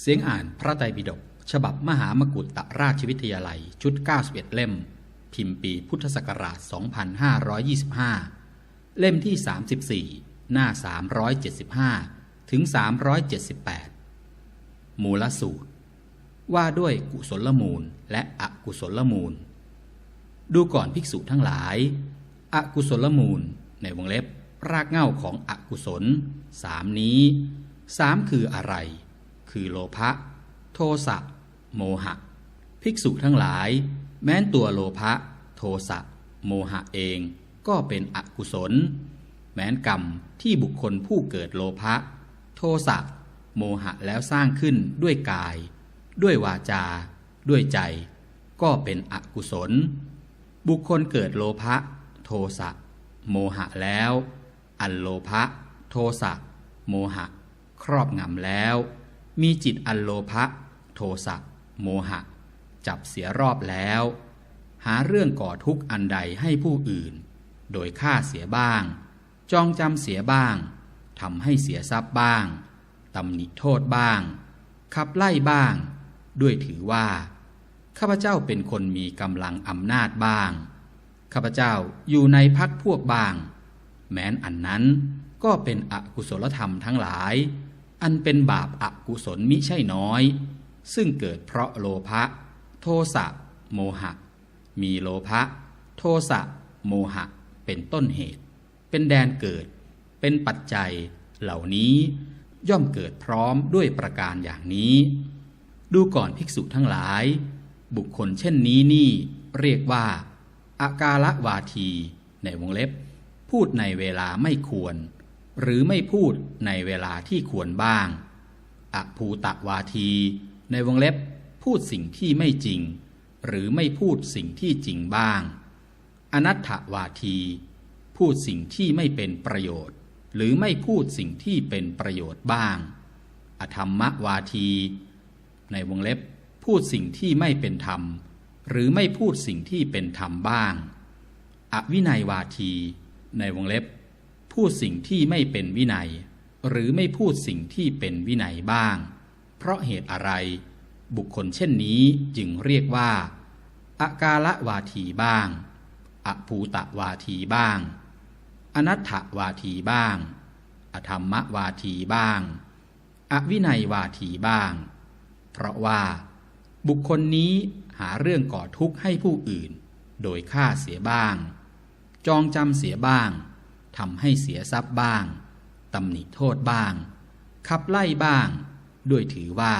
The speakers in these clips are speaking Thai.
เสียงอ่านพระไตรปิฎกฉบับมหามกุฏตราชวิทยาลัยชุด 91 เล่ม พิมพ์ปีพุทธศักราช 2525 เล่มที่ 34 หน้า 375 ถึง 378 มูลสูตร ว่าด้วยกุศลมูลและอกุศลมูล ดูก่อนภิกษุทั้งหลาย อกุศลมูลในวงเล็บรากเหง้าของอกุศลสามนี้สามคืออะไร คือโลภะโทสะโมหะ ภิกษุทั้งหลาย แม้นตัวโลภะโทสะโมหะเองก็เป็นอกุศล แม้นกรรมที่บุคคลผู้เกิดโลภะโทสะโมหะแล้วสร้างขึ้นด้วยกาย ด้วยวาจา ด้วยใจ ก็เป็นอกุศล บุคคลเกิดโลภะโทสะโมหะแล้ว อันโลภะโทสะโมหะ ครอบงำแล้ว มีจิตอันโลภะโทสะโมหะ จับเสียรอบแล้ว หาเรื่องก่อทุกข์อันใดให้ผู้อื่น โดยฆ่าเสียบ้าง จองจำเสียบ้างทำให้เสียทรัพย์บ้างตำหนิโทษบ้าง ขับไล่บ้าง ด้วยถือว่า ข้าพเจ้าเป็นคนมีกำลังอำนาจบ้าง ข้าพเจ้าอยู่ในพักพวกบ้าง แม้นอันนั้นก็เป็นอกุศลธรรมทั้งหลาย อันเป็นบาปอากุศลมิใช่น้อย ซึ่งเกิดเพราะโลภะโทสะโมหะ มีโลภะโทสะโมหะ เป็นต้นเหตุ เป็นแดนเกิด เป็นปัจจัยเหล่านี้ย่อมเกิดพร้อมด้วยประการอย่างนี้ ดูก่อนภิกษุทั้งหลาย บุคคลเช่นนี้นี่เรียกว่า อากาละวาที ในวงเล็บ พูดในเวลาไม่ควร หรือไม่พูดในเวลาที่ควรบ้าง อภูตะวาที ในวงเล็บพูดสิ่งที่ไม่จริง หรือไม่พูดสิ่งที่จริงบ้าง อนัตถวาที พูดสิ่งที่ไม่เป็นประโยชน์ หรือไม่พูดสิ่งที่เป็นประโยชน์บ้าง อธรรมวาที ในวงเล็บพูดสิ่งที่ไม่เป็นธรรม หรือไม่พูดสิ่งที่เป็นธรรมบ้าง อวินัยวาที ในวงเล็บ พูดสิ่งที่ไม่เป็นวินัย หรือไม่พูดสิ่งที่เป็นวินัยบ้าง เพราะเหตุอะไร บุคคลเช่นนี้จึงเรียกว่าอากาละวาทีบ้าง อภูตะวาทีบ้าง อนัตถวาทีบ้าง อธรรมวาทีบ้าง อวินัยวาทีบ้าง เพราะว่าบุคคลนี้หาเรื่องก่อทุกข์ให้ผู้อื่น โดยฆ่าเสียบ้าง จองจำเสียบ้าง ทำให้เสียทรัพย์บ้างตำหนิโทษบ้าง ขับไล่บ้าง ด้วยถือว่า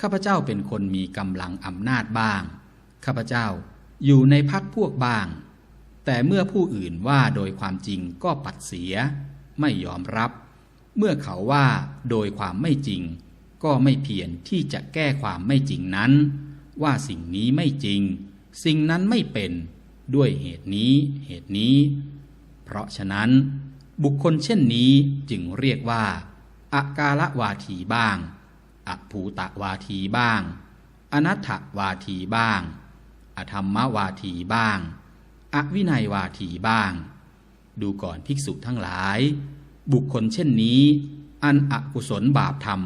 ข้าพเจ้าเป็นคนมีกำลังอำนาจบ้าง ข้าพเจ้าอยู่ในพักพวกบ้าง แต่เมื่อผู้อื่นว่าโดยความจริงก็ปัดเสีย ไม่ยอมรับ เมื่อเขาว่าโดยความไม่จริง ก็ไม่เพียรที่จะแก้ความไม่จริงนั้น ว่าสิ่งนี้ไม่จริง สิ่งนั้นไม่เป็นด้วยเหตุนี้เหตุนี้ เพราะฉะนั้น บุคคลเช่นนี้จึงเรียกว่าอากาละวาทีบ้างอภูตะวาทีบ้าง อนัตถวาทีบ้าง อธรรมวาทีบ้าง อวินัยวาทีบ้าง ดูก่อนภิกษุทั้งหลาย บุคคลเช่นนี้ อันอกุศลบาปธรรม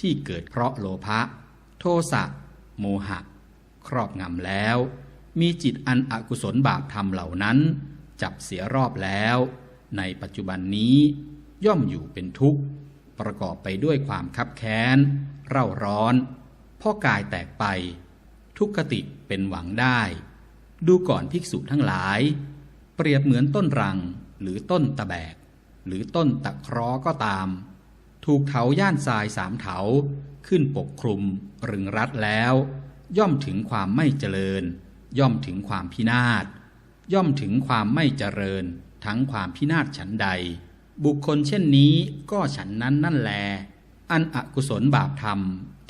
ที่เกิดเพราะโลภะโทสะโมหะ ครอบงำแล้ว มีจิตอันอกุศลบาปธรรมเหล่านั้น จับเสียรอบแล้ว ในปัจจุบันนี้ย่อมอยู่เป็นทุกข์ ประกอบไปด้วยความคับแค้น เร่าร้อนพ่อกายแตกไป ทุกขติเป็นหวังได้ ดูก่อนภิกษุทั้งหลาย เปรียบเหมือนต้นรังหรือต้นตะแบก หรือต้นตะคราะห์ก็ตาม ถูกเถาย่านทรายสามเถาขึ้นปกคลุมรึงรัดแล้ว ย่อมถึงความไม่เจริญ ย่อมถึงความพินาศ ย่อมถึงความไม่เจริญ ทั้งความพินาศฉันใด บุคคลเช่นนี้ก็ฉันนั้นนั่นแล อันอกุศลบาปธรรม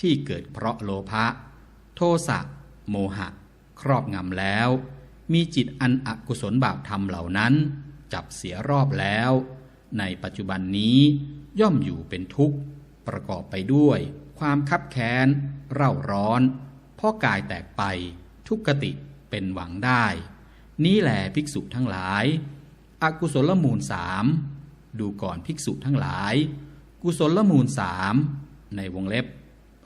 ที่เกิดเพราะโลภะโทสะโมหะ ครอบงำแล้ว มีจิตอันอกุศลบาปธรรมเหล่านั้น จับเสียรอบแล้ว ในปัจจุบันนี้ย่อมอยู่เป็นทุกข์ ประกอบไปด้วย ความคับแค้นเร่าร้อนเพ่อกายแตกไปทุกขติเป็นหวังได้ นี้แหลภิกษุทั้งหลาย อกุศลมูลสามดูก่อนภิกษุทั้งหลาย กุศลมูลสามในวงเล็บ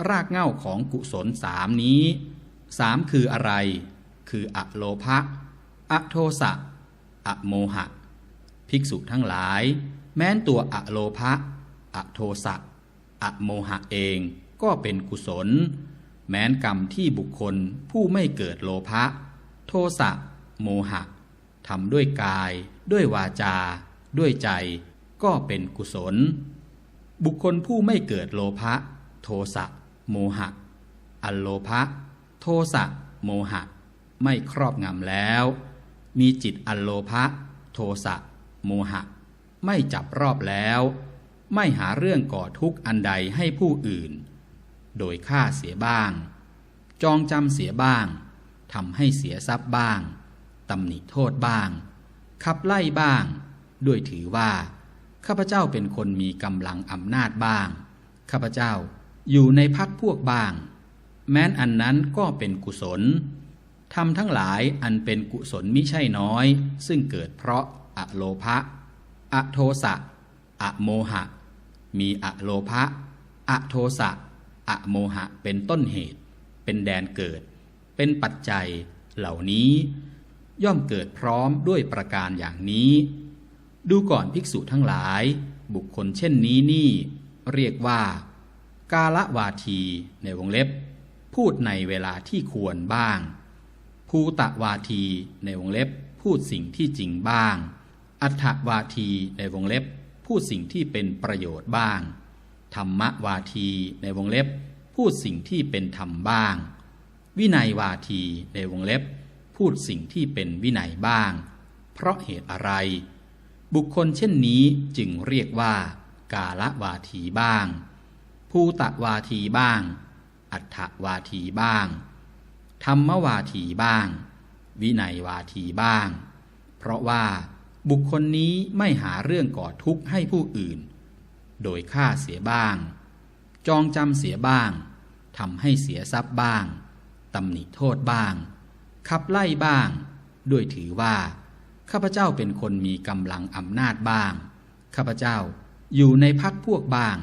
รากเหง้าของกุศลสามนี้สามคืออะไร คืออะโลภะอะโทสะอะโมหะ ภิกษุทั้งหลาย แม้นตัวอะโลภะอะโทสะอะโมหะเองก็เป็นกุศล แม้นกรรมที่บุคคลผู้ไม่เกิดโลภะโทสะ โมหะทำด้วยกาย ด้วยวาจา ด้วยใจ ก็เป็นกุศล บุคคลผู้ไม่เกิดโลภะโทสะโมหะ อัลโลภะโทสะโมหะ ไม่ครอบงำแล้ว มีจิตอัลโลภะโทสะโมหะ ไม่จับรอบแล้ว ไม่หาเรื่องก่อทุกข์อันใดให้ผู้อื่น โดยฆ่าเสียบ้าง จองจำเสียบ้างทำให้เสียทรัพย์บ้าง ตำหนิโทษบ้าง ขับไล่บ้าง ด้วยถือว่า ข้าพเจ้าเป็นคนมีกำลังอำนาจบ้าง ข้าพเจ้าอยู่ในพักพวกบ้าง แม้นอันนั้นก็เป็นกุศลทำทั้งหลายอันเป็นกุศลมิใช่น้อย ซึ่งเกิดเพราะอะโลภะอะโทสะอะโมหะ มีอะโลภะอะโทสะอะโมหะเป็นต้นเหตุ เป็นแดนเกิด เป็นปัจจัยเหล่านี้ ย่อมเกิดพร้อมด้วยประการอย่างนี้ ดูก่อนภิกษุทั้งหลาย บุคคลเช่นนี้นี่ เรียกว่า กาละวาทีในวงเล็บ พูดในเวลาที่ควรบ้าง ภูตะวาทีในวงเล็บ พูดสิ่งที่จริงบ้าง อัฏฐวาทีในวงเล็บ พูดสิ่งที่เป็นประโยชน์บ้าง ธรรมวาทีในวงเล็บ พูดสิ่งที่เป็นธรรมบ้าง วินัยวาทีในวงเล็บ พูดสิ่งที่เป็นวินัยบ้าง เพราะเหตุอะไร บุคคลเช่นนี้จึงเรียกว่า กาละวาทีบ้าง ภูตะวาทีบ้าง อัฏฐวาทีบ้าง ธรรมวาทีบ้าง วินัยวาทีบ้าง เพราะว่าบุคคลนี้ไม่หาเรื่องก่อทุกข์ให้ผู้อื่น โดยฆ่าเสียบ้าง จองจำเสียบ้างทำให้เสียทรัพย์บ้างตำหนิโทษบ้าง ขับไล่บ้าง ด้วยถือว่า ข้าพเจ้าเป็นคนมีกำลังอำนาจบ้าง ข้าพเจ้าอยู่ในพักพวกบ้าง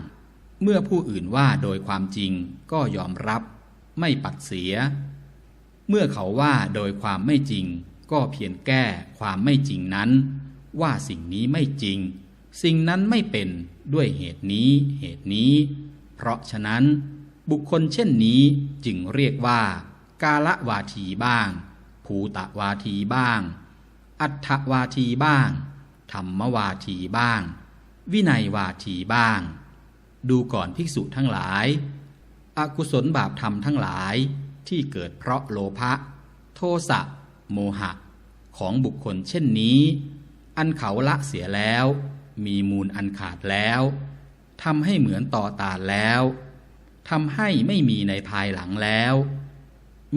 เมื่อผู้อื่นว่าโดยความจริงก็ยอมรับ ไม่ปัดเสีย เมื่อเขาว่าโดยความไม่จริง ก็เพียงแก้ความไม่จริงนั้น ว่าสิ่งนี้ไม่จริง สิ่งนั้นไม่เป็นด้วยเหตุนี้เหตุนี้ เพราะฉะนั้นบุคคลเช่นนี้จึงเรียกว่ากาละวาทีบ้าง ภูตะวาทีบ้าง อัฏฐวาทีบ้าง ธรรมวาทีบ้าง วินัยวาทีบ้าง ดูก่อนภิกษุทั้งหลาย อกุศลบาปธรรมทั้งหลายที่เกิดเพราะโลภะโทสะโมหะ ของบุคคลเช่นนี้ อันเขาละเสียแล้ว มีมูลอันขาดแล้วทำให้เหมือนต่อตาแล้วทำให้ไม่มีในภายหลังแล้ว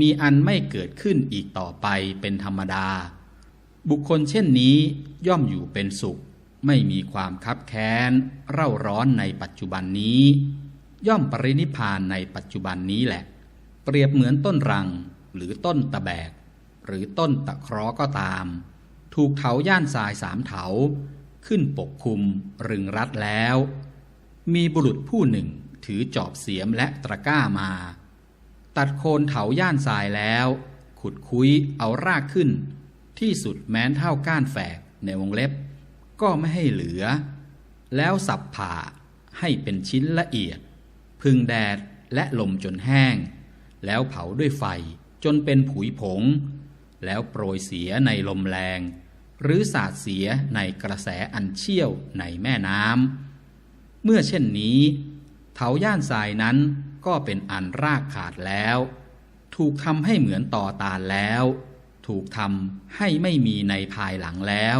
มีอันไม่เกิดขึ้นอีกต่อไปเป็นธรรมดา บุคคลเช่นนี้ย่อมอยู่เป็นสุข ไม่มีความคับแค้น เร่าร้อนในปัจจุบันนี้ ย่อมปรินิพานในปัจจุบันนี้แหละ เปรียบเหมือนต้นรัง หรือต้นตะแบก หรือต้นตะเคราะก็ตาม ถูกเถาย่านทรายสามเถา ขึ้นปกคลุมรึงรัดแล้ว มีบุรุษผู้หนึ่งถือจอบเสียมและตะกร้ามา ตัดโคนเถาย่านทรายแล้ว ขุดคุ้ยเอารากขึ้น ที่สุดแม้นเท่าก้านแฝกในวงเล็บ ก็ไม่ให้เหลือ แล้วสับผ่าให้เป็นชิ้นละเอียด พึงแดดและลมจนแห้ง แล้วเผาด้วยไฟจนเป็นผุยผง แล้วโปรยเสียในลมแรง หรือสาดเสียในกระแสอันเชี่ยวในแม่น้ำเมื่อเช่นนี้เถาย่านทรายนั้น ก็เป็นอันรากขาดแล้ว ถูกทำให้เหมือนต่อตาแล้ว ถูกทำให้ไม่มีในภายหลังแล้ว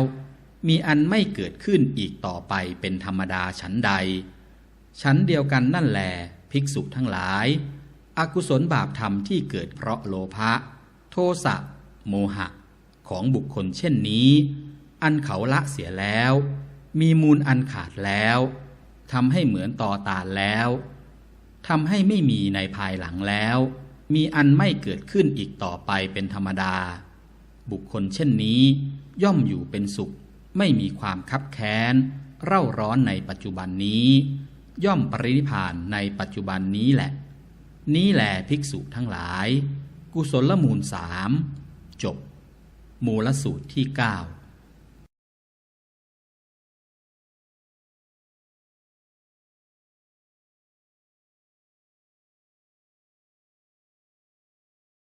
มีอันไม่เกิดขึ้นอีกต่อไปเป็นธรรมดาชั้นใด ชั้นเดียวกันนั่นแหลภิกษุทั้งหลาย อกุศลบาปธรรมที่เกิดเพราะโลภะโทสะโมหะ ของบุคคลเช่นนี้ อันเขาละเสียแล้ว มีมูลอันขาดแล้วทำให้เหมือนต่อตาแล้ว ทำให้ไม่มีในภายหลังแล้ว มีอันไม่เกิดขึ้นอีกต่อไปเป็นธรรมดา บุคคลเช่นนี้ ย่อมอยู่เป็นสุข ไม่มีความคับแค้น เร่าร้อนในปัจจุบันนี้ ย่อมปรินิพานในปัจจุบันนี้แหละ นี้แหละภิกษุทั้งหลาย กุศลมูลสามจบ มูลสูตรที่เก้า